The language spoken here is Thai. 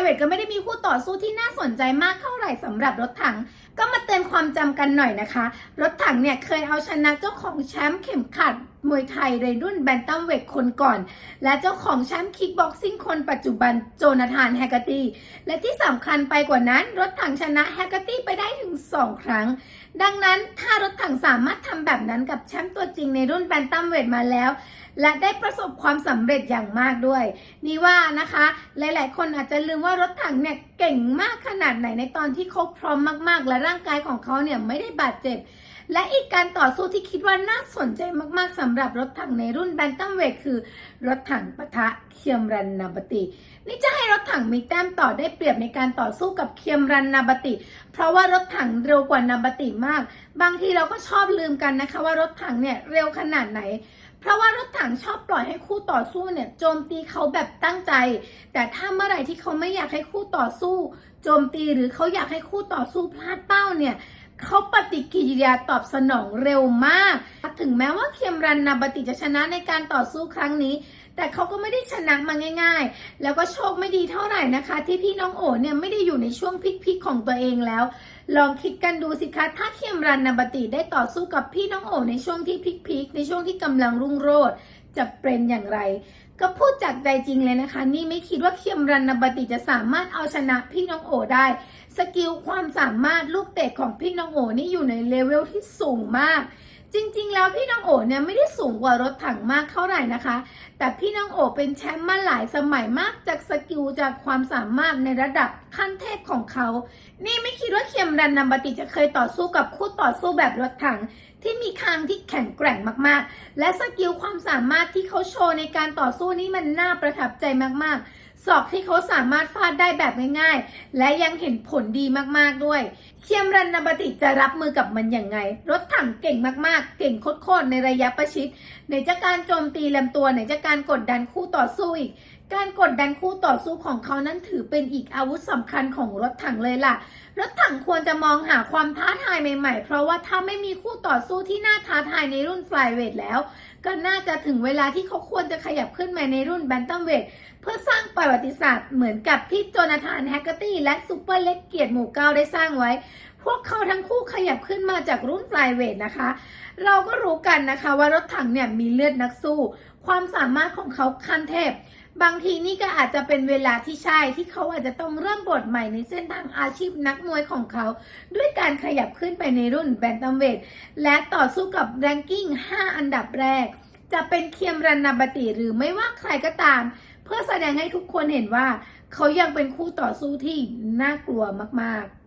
เวทก็ไม่ได้มีคู่ต่อสู้ที่น่าสนใจมากเท่าไหร่สำหรับรถถัง ก็มาเตือนความจำกันหน่อยนะคะ รถถังเนี่ยเคยเอาชนะเจ้าของแชมป์เข็มขัด มวยไทยในรุ่นแบนตัมเวทคนก่อน และเจ้าของแชมป์คิกบ็อกซิ่งคนปัจจุบันโจนาธานแฮกเกอร์ตี้ และที่สำคัญไปกว่านั้น รถถังชนะแฮกเกอร์ตี้ไปได้ถึง 2 ครั้ง ดังนั้นถ้ารถถังสามารถทำแบบนั้นกับแชมป์ตัวจริงในรุ่นแบนตัมเวทมาแล้ว และได้ประสบความสำเร็จอย่างมากด้วย นี่ว่านะคะ หลาย ๆ คนอาจจะลืมว่ารถถังเนี่ยเก่งมากขนาดไหนในตอนที่เขาพร้อมมาก ๆ และร่างกายของเขาเนี่ยไม่ได้บาดเจ็บ และอีกการต่อสู้ที่คิดว่าน่าสนใจมากๆสำหรับรถถังในรุ่นแบนตัมเวทคือ รถถังปะทะเคียมรันนาบติ นี่จะให้รถถังมีแต้มต่อได้เปรียบในการต่อสู้กับเคียมรันนาบติ เพราะว่ารถถังเร็วกว่านาบติมาก บางทีเราก็ชอบลืมกันนะคะ ว่ารถถังเนี่ยเร็วขนาดไหนเพราะว่ารถถังชอบปล่อยให้คู่ต่อสู้เนี่ยโจมตีเขาแบบตั้งใจ แต่ถ้าเมื่อไหร่ที่เขาไม่อยากให้คู่ต่อสู้ โจมตีหรือเขาอยากให้คู่ต่อสู้พลาดเป้าเนี่ย เขาปฏิกิริยาตอบสนองเร็วมาก ถึงแม้ว่าเคียมรันนาบติจะชนะในการต่อสู้ครั้งนี้ แต่เขาก็ไม่ได้ชนะมาง่าย ๆ แล้วก็โชคไม่ดีเท่าไหร่นะคะ ที่พี่น้องโอ๋เนี่ยไม่ได้อยู่ในช่วงพิกๆของตัวเองแล้ว ลองคิดกันดูสิคะถ้าเคียมรันนาบติได้ต่อสู้กับพี่น้องโอ๋ในช่วงที่พิกๆในช่วงที่กำลังรุ่งโรจน์จะเป็นอย่างไร ก็พูดจากใจจริงเลยนะคะ นี่ไม่คิดว่าเคียมรันนาบติจะสามารถเอาชนะพี่น้องโอ๋ได้ สกิลความสามารถลูกเตะของพี่น้องโอนี่อยู่ในเลเวลที่สูงมาก จริงๆ แล้วพี่น้องโอเนี่ยไม่ได้สูงกว่ารถถังมากเท่าไหร่นะคะ แต่พี่น้องโอเป็นแชมป์มาหลายสมัยมากจากสกิลจากความสามารถในระดับขั้นเทพของเขา นี่ไม่คิดว่าเคียมรันนัมบติจะเคยต่อสู้กับคู่ต่อสู้แบบรถถังที่มีคางที่แข็งแกร่งมากๆ และสกิลความสามารถที่เขาโชว์ในการต่อสู้นี่มันน่าประทับใจมากๆ ศอกที่เขาสามารถฟาดได้แบบง่ายๆ และยังเห็นผลดีมากๆด้วย เคียมรันนัมบติจะรับมือกับมันอย่างไง รถถังเก่งมากๆ เก่งโคตรๆในระยะประชิดไหนจะการโจมตีลำตัวไหนจะการกดดันคู่ต่อสู้อีก การกดดันคู่ต่อสู้ของเขานั้นถือเป็นอีกอาวุธสำคัญของรถถังเลยล่ะ รถถังควรจะมองหาความท้าทายใหม่ๆ เพราะว่าถ้าไม่มีคู่ต่อสู้ที่น่าท้าทายในรุ่นฟลายเวทแล้ว ก็น่าจะถึงเวลาที่เขาควรจะขยับขึ้นมาในรุ่นแบนตัมเวทเพื่อสร้างประวัติศาสตร์เหมือนกับที่โจนาธานแฮกเกอร์ตี้และซูเปอร์เล็กเกียรติหมู่เก้าได้สร้างไว้ พวกเขาทั้งคู่ขยับขึ้นมาจากรุ่นฟลายเวทนะคะ เราก็รู้กันนะคะว่ารถถังเนี่ยมีเลือดนักสู้ ความสามารถของเขาขั้นเทพ บางทีนี่ก็อาจจะเป็นเวลาที่ใช่ที่เขาอาจจะต้องเริ่มบทใหม่ในเส้นทางอาชีพนักมวยของเขา ด้วยการขยับขึ้นไปในรุ่นแบนตัมเวทและต่อสู้กับแรงกิ้ง 5 อันดับแรก จะเป็นเคียมรันนาบติหรือไม่ว่าใครก็ตาม เพื่อแสดงให้ทุกคนเห็นว่า เขายังเป็นคู่ต่อสู้ที่น่ากลัวมากๆ